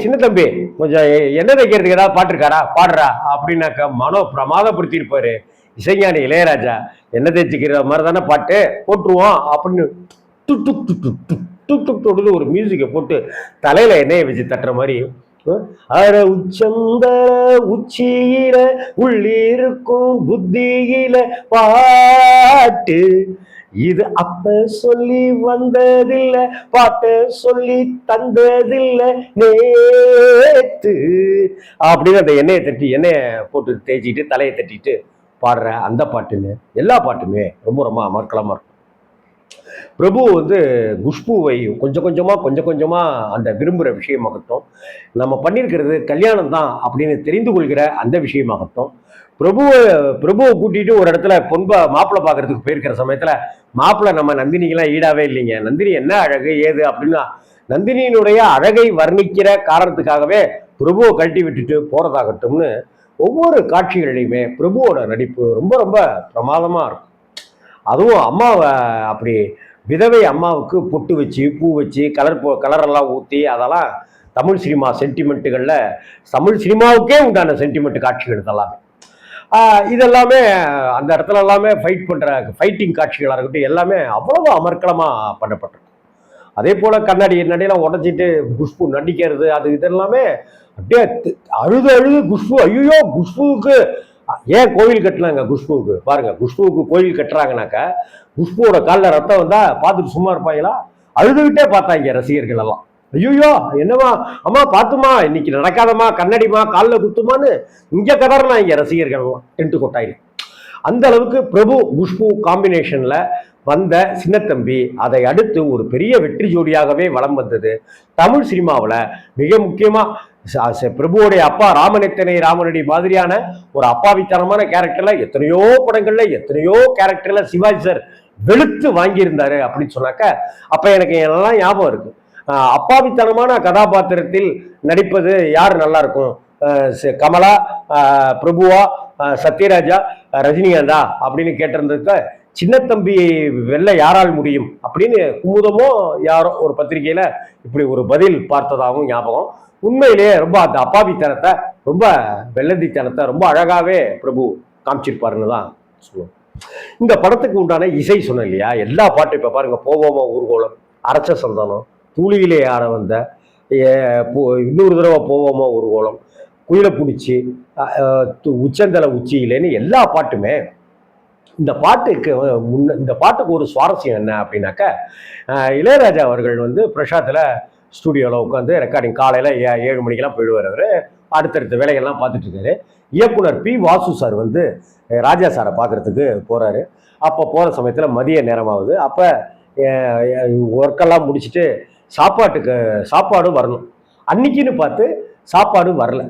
சின்ன தம்பி கொஞ்சம் என்ன தைக்கிறதுக்கு ஏதாவது பாட்டிருக்காரா? பாடுறா அப்படின்னாக்க மனோ பிரமாதப்படுத்தியிருப்பாரு இசைஞானி இளையராஜா என்ன தைச்சிக்கிற மாதிரி தானே பாட்டு? போட்டுருவோம் அப்படின்னு டு டுக் டு டுக் டுக் டுக் தொடுது ஒரு மியூசிக்கை போட்டு தலையில எண்ணெயை வச்சு தட்டுற மாதிரி. அற உச்சந்த உச்சியில உள்ளிருக்கும் புத்தியில பாட்டு இது அப்ப சொல்லி வந்ததில்ல பாட்டு சொல்லி தந்ததில்ல நேத்து. அப்படின்னு அந்த எண்ணெயை தட்டி எண்ணெயை போட்டு தேய்ச்சிட்டு தலையை தட்டிட்டு பாடுற அந்த பாட்டுன்னு எல்லா பாட்டுமே ரொம்ப ரொம்ப அமர்க்கலமாக இருக்கும். பிரபு வந்து குஷ்புவை கொஞ்சம் கொஞ்சமாக கொஞ்சம் கொஞ்சமாக அந்த விரும்புகிற விஷயமாகட்டும் நம்ம பண்ணியிருக்கிறது கல்யாணம் தான் அப்படின்னு தெரிந்து கொள்கிற அந்த விஷயமாகட்டும் பிரபுவை பிரபுவை கூட்டிட்டு ஒரு இடத்துல பொன்ப மாப்பிள்ளை பார்க்கறதுக்கு போயிருக்கிற சமயத்தில் மாப்பிள்ளை நம்ம நந்தினிக்கெல்லாம் ஈடாவே இல்லைங்க. நந்தினி என்ன அழகு ஏது அப்படின்னா நந்தினியினுடைய அழகை வர்ணிக்கிற காரணத்துக்காகவே பிரபுவை கழட்டி விட்டுட்டு போறதாகட்டும்னு ஒவ்வொரு காட்சிகளையுமே பிரபுவோட நடிப்பு ரொம்ப ரொம்ப பிரமாதமாக இருக்கும். அதுவும் அம்மாவை அப்படி விதவை அம்மாவுக்கு பொட்டு வச்சு பூ வச்சு கலர் போ கலரெல்லாம் ஊற்றி அதெல்லாம் தமிழ் சினிமா சென்டிமெண்ட்டுகளில் தமிழ் சினிமாவுக்கே உண்டான சென்டிமெண்ட் காட்சிகள் இதெல்லாமே. இதெல்லாமே அந்த இடத்துல எல்லாமே ஃபைட் பண்ணுற ஃபைட்டிங் காட்சிகளாக இருக்கட்டும் எல்லாமே அவ்வளவு அமர்க்கலமாக பண்ணப்பட்டிருக்கும் அதே போல் கண்ணாடி நடையெல்லாம் உடச்சிட்டு குஷ்பு நடிக்கிறது அது இதெல்லாமே அப்படியே அழுது அழுது குஷ்பு ஐயோ குஷ்புவுக்கு ஏன் கோவில் கட்டினாங்க குஷ்புவுக்கு? பாருங்க குஷ்புவுக்கு கோவில் கட்டுறாங்கனாக்கா குஷ்புவோட காலில் ரத்தம் வந்தால் பார்த்துட்டு சும்மா இருப்பாங்களா? அழுதுகிட்டே பார்த்தாங்க ரசிகர்கள் எல்லாம். ஐயோயோ என்னம்மா? அம்மா பார்த்துமா இன்னைக்கு நடக்காதம்மா கண்ணடிமா காலில் குத்துமான்னு இங்கே கதறலாம் இங்கே ரசிகர்கள் எல்லாம் டென்ட் கொட்டாயில் அந்த அளவுக்கு பிரபு குஷ்பு காம்பினேஷனில் வந்த சின்னத்தம்பி அதை அடுத்து ஒரு பெரிய வெற்றி ஜோடியாகவே வளம் வந்தது. தமிழ் சினிமாவில் மிக முக்கியமாக ச- பிரபுவோடைய அப்பா ராமநெத்தனை ராமனடி மாதிரியான ஒரு அப்பாவித்தனமான கேரக்டரில் எத்தனையோ படங்களில் எத்தனையோ கேரக்டரில் சிவாஜி சார் வெளுத்து வாங்கியிருந்தாரு அப்படின்னு சொன்னாக்க அப்போ எனக்கு எல்லாம் ஞாபகம் இருக்குது அப்பாவித்தனமான கதாபாத்திரத்தில் நடிப்பது யார் நல்லா இருக்கும் கமலா பிரபுவா சத்யராஜா ரஜினிகாந்தா அப்படின்னு கேட்டிருந்ததுக்கு சின்னத்தம்பி வெல்ல யாரால் முடியும்? அப்படின்னு குமுதமோ யாரோ ஒரு பத்திரிகையில இப்படி ஒரு பதில் பார்த்ததாகவும் ஞாபகம். உண்மையிலேயே ரொம்ப அந்த அப்பாவித்தனத்தை ரொம்ப வெள்ளந்தித்தனத்தை ரொம்ப அழகாவே பிரபு காமிச்சிருப்பாருன்னு தான் சொல்லுவோம். இந்த படத்துக்கு உண்டான இசை சொன்னேன் இல்லையா? எல்லா பாட்டும் இப்போ பாருங்க போவோமா ஊர்கோலம் அரச்ச சந்தனம் தூளியிலே ஆட வந்த ஏ, இன்னொரு தடவை போவோமா கோலம்? குயிலை பிடிச்சி உச்சந்தலை உச்சியிலேன்னு எல்லா பாட்டுமே இந்த பாட்டுக்கு முன்ன இந்த பாட்டுக்கு ஒரு சுவாரஸ்யம் என்ன அப்படின்னாக்க இளையராஜா அவர்கள் வந்து பிரசாத்தில் ஸ்டூடியோவில் உட்காந்து ரெக்கார்டிங் காலையில் ஏ ஏழு மணிக்கெல்லாம் போயிடுவார் அவர். அடுத்தடுத்த வேலைகள்லாம் பார்த்துட்ருக்காரு. இயக்குனர் பி வாசு சார் வந்து ராஜா சாரை பார்க்குறதுக்கு போகிறாரு அப்போ போகிற சமயத்தில் மதிய நேரமாகுது. அப்போ ஒர்க்கெல்லாம் முடிச்சுட்டு சாப்பாட்டுக்கு சாப்பாடும் வரணும். அன்னைக்குன்னு பார்த்து சாப்பாடு வரல.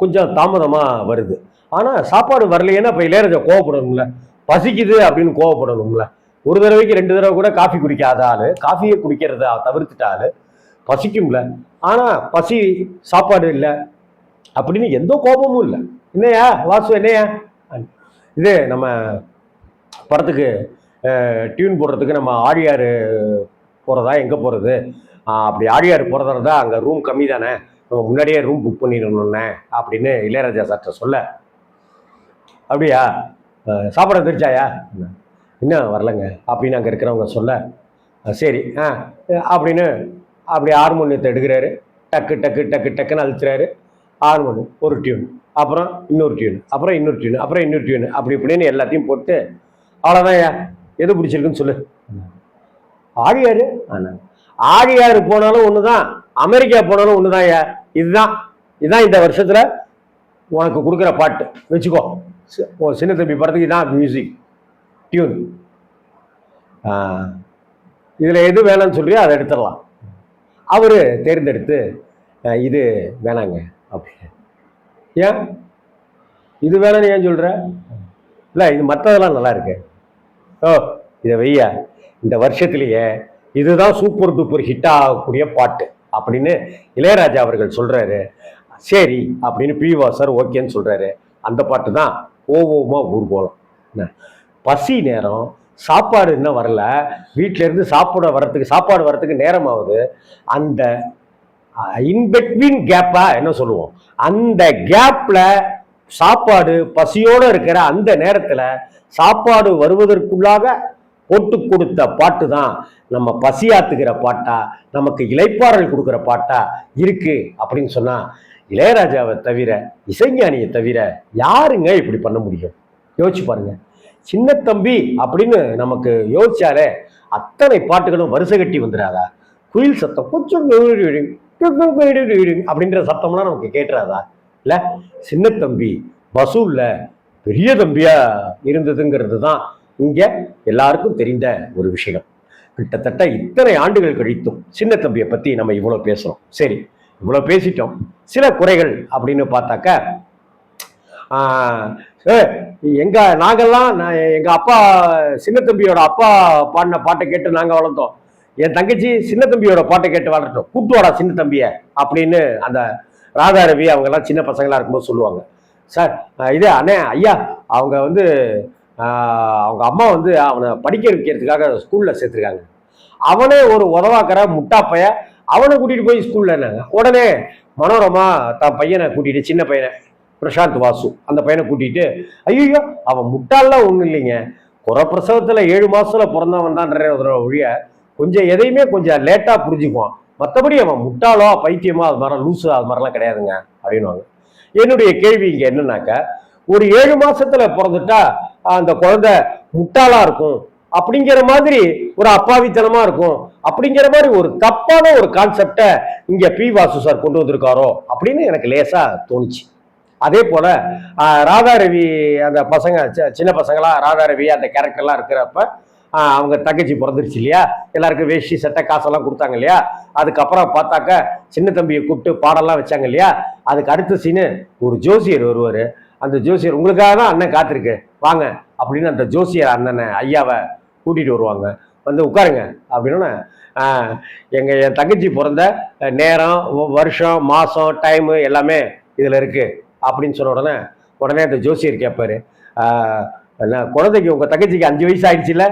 கொஞ்சம் தாமதமாக வருது. ஆனால் சாப்பாடு வரலையேன்னா இப்போ இளையராஜா கோவப்படணும்ல. பசிக்குது அப்படின்னு கோவப்படணும்ல. ஒரு தடவைக்கு ரெண்டு தடவை கூட காஃபி குடிக்காத ஆள் காஃபியை குடிக்கிறத தவிர்த்துட்டாள் பசிக்கும்ல. ஆனால் பசி சாப்பாடு இல்லை அப்படின்னு எந்த கோபமும் இல்லை. என்னையா வாசு என்னையா? இது நம்ம படத்துக்கு டியூன் போடுறதுக்கு நம்ம ஆழியார் போகிறதா எங்கே போகிறது அப்படி ஆழியார் போகிறதா இருந்தால் அங்கே ரூம் கம்மி தானே? நம்ம முன்னாடியே ரூம் புக் பண்ணிடணுண்ணே அப்படின்னு இளையராஜா சார்கிட்ட சொல்ல. அப்படியா? சாப்பாடு வந்துருச்சாயா இன்னும் வரலங்க அப்படின்னு அங்கே இருக்கிறவங்க சொல்ல. சரி ஆ அப்படின்னு அப்படி ஹார்மோனியத்தை எடுக்கிறாரு. டக்கு டக்கு டக்கு டக்குன்னு அழுத்துறாரு. ஹார்மோனியம் ஒரு டியூன் அப்புறம் இன்னொரு டியூன் அப்புறம் இன்னொரு டியூன் அப்புறம் இன்னொரு டியூன் அப்படி இப்படின்னு எல்லாத்தையும் போட்டு அவ்வளோதான் எது பிடிச்சிருக்குன்னு சொல்லு. ஆழியாரு ஆனா. ஆழியாரு போனாலும் ஒன்று தான் அமெரிக்கா போனாலும் ஒன்று தான் இதுதான் இதுதான் இந்த வருஷத்தில் உனக்கு கொடுக்குற பாட்டு. வச்சுக்கோ. ஓ சின்ன தம்பி படத்துக்கு இதான் மியூசிக் டியூன் இதில் எது வேணாம்னு சொல்றியோ அதை எடுத்துடலாம். அவர் தேர்ந்தெடுத்து இது வேணாங்க அப்படின்னு. ஏன்? இது வேணாம்னு ஏன் சொல்கிற இல்லை இது மற்றதெல்லாம் நல்லா இருக்கு. ஓ இதை வெய்யா. இந்த வருஷத்துலேயே இதுதான் சூப்பர் டூப்பர் ஹிட் ஆகக்கூடிய பாட்டு அப்படின்னு இளையராஜா அவர்கள் சொல்கிறாரு சரி அப்படின்னு பி வாசர் ஓகேன்னு சொல்கிறாரு அந்த பாட்டு தான் ஓவோமா ஊர் என்ன? பசி நேரம் சாப்பாடு இன்னும் வரல. வீட்டிலேருந்து இருந்து சாப்பிட வர்றதுக்கு சாப்பாடு வர்றதுக்கு நேரம் ஆகுது அந்த இன்பிட்வீன் கேப்பாக என்ன சொல்லுவோம்? அந்த கேப்பில் சாப்பாடு பசியோடு இருக்கிற அந்த நேரத்தில் சாப்பாடு வருவதற்குள்ளாக போட்டு கொடுத்த பாட்டு தான் நம்ம பசியாத்துக்கிற பாட்டா நமக்கு இளைப்பாறல் கொடுக்குற பாட்டா இருக்கு அப்படின்னு சொன்னா இளையராஜாவை தவிர இசைஞானியை தவிர யாருங்க இப்படி பண்ண முடியும்? யோசிச்சு பாருங்க. சின்ன தம்பி அப்படின்னு நமக்கு யோசிச்சாலே அத்தனை பாட்டுகளும் வரிசை கட்டி வந்துடாதா? குயில் சத்தம் கொஞ்சம் அப்படின்ற சத்தம்லாம் நமக்கு கேட்டுறாதா? இல்லை சின்ன தம்பி வசூல்ல பெரிய தம்பியா இருந்ததுங்கிறது தான் இங்க எல்லாருக்கும் தெரிந்த ஒரு விஷயம். கிட்டத்தட்ட இத்தனை ஆண்டுகள் கழித்தும் சின்ன தம்பியை பத்தி நம்ம இவ்வளவு பேசுறோம். சரி இவ்வளவு பேசிட்டோம். சில குறைகள் அப்படின்னு பார்த்தாக்க எங்க நாங்கெல்லாம் நான் எங்க அப்பா சின்ன தம்பியோட அப்பா பாடின பாட்டை கேட்டு நாங்க வளர்ந்தோம். என் தங்கச்சி சின்ன தம்பியோட பாட்டை கேட்டு வளர்த்தோம் கூட்டு சின்ன தம்பிய அப்படின்னு அந்த ராதாரவி அவங்க எல்லாம் சின்ன பசங்களா இருக்கும்போது சொல்லுவாங்க. சார் இது அண்ணே ஐயா அவங்க வந்து அவங்க அம்மா வந்து அவனை படிக்க வைக்கிறதுக்காக ஸ்கூல்ல சேர்த்துருக்காங்க. அவனே ஒரு உதவாக்கிற முட்டாப்பைய அவனை கூட்டிட்டு போய் ஸ்கூல்ல என்னங்க? உடனே மனோரமா தன் பையனை கூட்டிட்டு சின்ன பையனை பிரசாந்த் வாசு அந்த பையனை கூட்டிட்டு ஐயோ அவன் முட்டாள்லாம் ஒன்றும் இல்லைங்க. குறை பிரசவத்தில் ஏழு மாசத்துல பிறந்தவன் தான் ஒழிய கொஞ்சம் எதையுமே கொஞ்சம் லேட்டாக புரிஞ்சுக்குவான். மற்றபடி அவன் முட்டாளோ பைத்தியமோ அது மாதிரி லூசு அது மாதிரிலாம் கிடையாதுங்க அப்படின்வாங்க என்னுடைய கேள்வி இங்கே என்னன்னாக்க ஒரு ஏழு மாசத்துல பிறந்துட்டா அந்த குழந்தை முட்டாளா இருக்கும். அப்படிங்கிற மாதிரி ஒரு அப்பாவித்தனமா இருக்கும். அப்படிங்கிற மாதிரி ஒரு தப்பான ஒரு கான்செப்டை இங்க பி வாசு சார் கொண்டு வந்திருக்காரோ அப்படின்னு எனக்கு லேசா தோணுச்சு. அதே போல ராதா ரவி அந்த பசங்க சின்ன பசங்களா ராதாரவி அந்த கேரக்டர்லாம் இருக்கிறப்ப அவங்க தங்கச்சி பிறந்துருச்சு இல்லையா? எல்லாருக்கும் வேஷ்டி சட்டை காசெல்லாம் கொடுத்தாங்க இல்லையா? அதுக்கப்புறம் பார்த்தாக்க சின்ன தம்பியை கூப்பிட்டு பாடெல்லாம் வச்சாங்க இல்லையா? அதுக்கு அடுத்த சீனு ஒரு ஜோசியர் வருவார். அந்த ஜோசியர் உங்களுக்காக தான் அண்ணன் காத்திருக்கு. வாங்க. அப்படின்னு அந்த ஜோசியர் அண்ணனை ஐயாவை கூட்டிகிட்டு வருவாங்க. வந்து உட்காருங்க அப்படின்னா எங்கள் என் தங்கச்சி பிறந்த நேரம் வருஷம் மாதம் டைமு எல்லாமே இதில் இருக்குது அப்படின்னு சொன்ன உடனே உடனே அந்த ஜோசியர் கேட்பாரு என்ன குழந்தைக்கு உங்கள் தங்கச்சிக்கு அஞ்சு வயசு ஆயிடுச்சுல?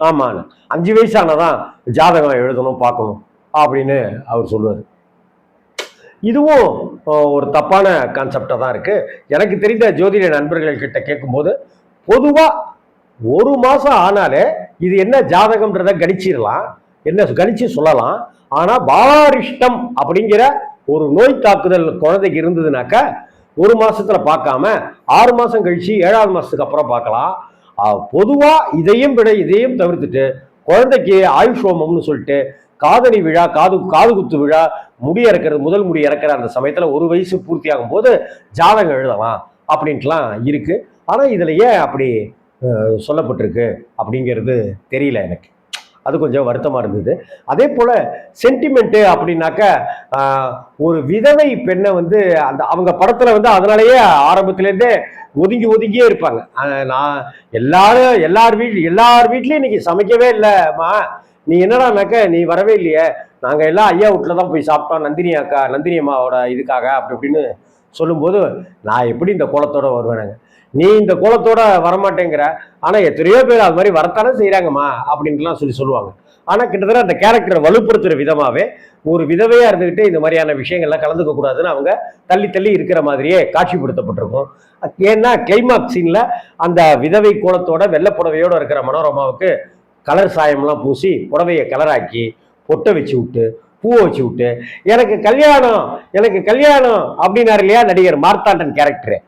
ஆமாம் அஞ்சு வயசானதான் ஜாதகம் எழுதணும் பார்க்கணும். அப்படின்னு அவர் சொல்லுவார். இதுவும் ஒரு தப்பான கான்செப்டாக தான் இருக்குது எனக்கு தெரிந்த ஜோதிட நண்பர்கள் கிட்ட கேட்கும்போது பொதுவாக ஒரு மாதம் ஆனாலே இது என்ன ஜாதகம்ன்றத கணிச்சிடலாம் என்ன கணிச்சு சொல்லலாம். ஆனால் பாலாரிஷ்டம் அப்படிங்கிற ஒரு நோய் தாக்குதல் குழந்தைக்கு இருந்ததுனாக்க ஒரு மாசத்துல பார்க்காம ஆறு மாசம் கழிச்சு ஏழாவது மாசத்துக்கு அப்புறம் பார்க்கலாம். பொதுவாக பொதுவா இதையும் விட இதையும் தவிர்த்துட்டு குழந்தைக்கு ஆயுஷ் ஹோமம்னு சொல்லிட்டு காதணி விழா காது காது குத்து விழா முடி இறக்கிறது முதல் முடி இறக்கிற அந்த சமயத்தில் ஒரு வயசு பூர்த்தி ஆகும் போது ஜாதகம் எழுதலாம் அப்படின்ட்டுலாம் இருக்கு. ஆனால் இதில் ஏன் அப்படி சொல்லப்பட்டிருக்கு அப்படிங்கிறது தெரியல எனக்கு. அது கொஞ்சம் வருத்தமாக இருந்தது. அதே போல் சென்டிமெண்ட்டு அப்படின்னாக்க ஒரு விதவை பெண்ணை வந்து அந்த அவங்க படத்தில் வந்து அதனாலேயே ஆரம்பத்துலேருந்தே ஒதுங்கி ஒதுங்கியே இருப்பாங்க. நான் எல்லாரும் எல்லார் வீட்ல எல்லார் வீட்லேயும் இன்னைக்கு சமைக்கவே இல்லைம்மா. நீ என்னடானாக்க நீ வரவே இல்லையே. நாங்கள் எல்லாம் ஐயா வீட்டில் தான் போய் சாப்பிட்டோம் நந்தினி அக்கா நந்தினி அம்மாவோட இதுக்காக அப்படி இப்படின்னு சொல்லும்போது நான் எப்படி இந்த கோலத்தோட வருவேனுங்க? நீ இந்த கோலத்தோட வரமாட்டேங்கிற. ஆனால் எத்தனையோ பேர் அது மாதிரி வரத்தானே செய்கிறாங்கம்மா அப்படின்ட்டுலாம் சொல்லி சொல்லுவாங்க. ஆனால் கிட்டத்தட்ட அந்த கேரக்டரை வலுப்படுத்துகிற விதமாகவே ஒரு விதவையாக இருந்துக்கிட்டு இந்த மாதிரியான விஷயங்கள்லாம் கலந்துக்க கூடாதுன்னு அவங்க தள்ளி தள்ளி இருக்கிற மாதிரியே காட்சிப்படுத்தப்பட்டிருக்கும். ஏன்னா கிளைமாக்ஸ் சீனில் அந்த விதவை கோலத்தோட வெள்ளை இருக்கிற மனோரமாவுக்கு கலர் சாயம்லாம் பூசி புடவையை கலராக்கி பொட்டை வச்சு விட்டு பூவை வச்சு விட்டு எனக்கு கல்யாணம் எனக்கு கல்யாணம் அப்படின்னாரு இல்லையா நடிகர் மார்த்தாண்டன் கேரக்டரு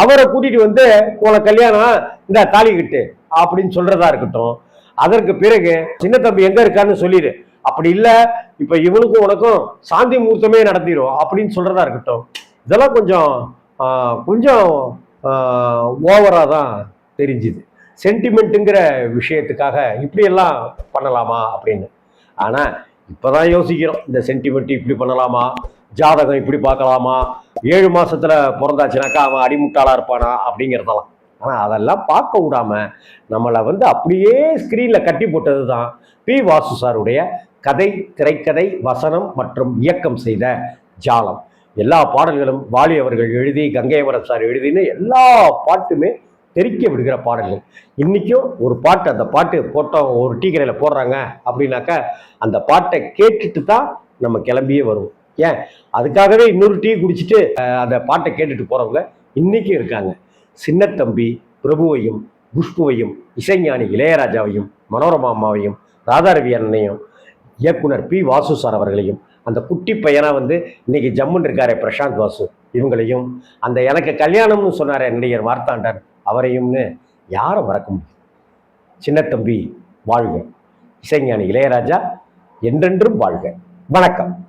அவரை கூட்டிட்டு வந்து உனக்கு கல்யாணம் இந்த தாலி கிட்டு அப்படின்னு சொல்றதா இருக்கட்டும். அதற்கு பிறகு சின்ன தம்பி எங்க இருக்கான்னு சொல்லிடு அப்படி இல்லை இப்போ இவனுக்கும் உனக்கும் சாந்தி முகூர்த்தமே நடத்திடும் அப்படின்னு சொல்றதா இருக்கட்டும். இதெல்லாம் கொஞ்சம் கொஞ்சம் ஓவராக தான் தெரிஞ்சுது. சென்டிமெண்ட்டுங்கிற விஷயத்துக்காக இப்படியெல்லாம் பண்ணலாமா அப்படின்னு. ஆனால் இப்போ தான் யோசிக்கிறோம் இந்த சென்டிமெண்ட் இப்படி பண்ணலாமா? ஜாதகம் இப்படி பார்க்கலாமா? ஏழு மாதத்தில் பிறந்தாச்சுனாக்கா அவன் அடிமுட்டாளாக இருப்பானா? அப்படிங்கிறதெல்லாம். ஆனால் அதெல்லாம் பார்க்க விடாமல் நம்மளை வந்து அப்படியே ஸ்க்ரீனில் கட்டி போட்டது தான் பி வாசு சாருடைய கதை திரைக்கதை வசனம் மற்றும் இயக்கம் செய்த ஜாலம். எல்லா பாடல்களும் வாலி அவர்கள் எழுதி கங்கைவரம் சார் எழுதின்னு எல்லா பாட்டுமே தெறிக்க விடுகிற பாடல்கள். இன்றைக்கும் ஒரு பாட்டு அந்த பாட்டு போட்டோம் ஒரு டீ கடையில் போடுறாங்க அப்படின்னாக்கா அந்த பாட்டை கேட்டுட்டு தான் நம்ம கிளம்பியே வருவோம். ஏன்? அதுக்காகவே இன்னொரு டீ குடிச்சிட்டு அந்த பாட்டை கேட்டுட்டு போகிறவங்க இன்றைக்கும் இருக்காங்க. சின்னத்தம்பி பிரபுவையும் குஷ்புவையும் இசைஞானி இளையராஜாவையும் மனோரமா அம்மாவையும் ராதாரவி அண்ணனையும் இயக்குனர் பி. வாசு சார் அவர்களையும் அந்த குட்டி பையனாக வந்து இன்னைக்கு ஜம்முன்னு இருக்காரே பிரசாந்த் வாசு இவங்களையும் அந்த எனக்கு கல்யாணம்னு சொன்னாரே நடிகர் மார்த்தாண்டன். அவரையும்னு யாரை மறக்க முடியும் சின்னத்தம்பி வாழ்க. இசைஞானி இளையராஜா என்றென்றும் வாழ்க. வணக்கம்.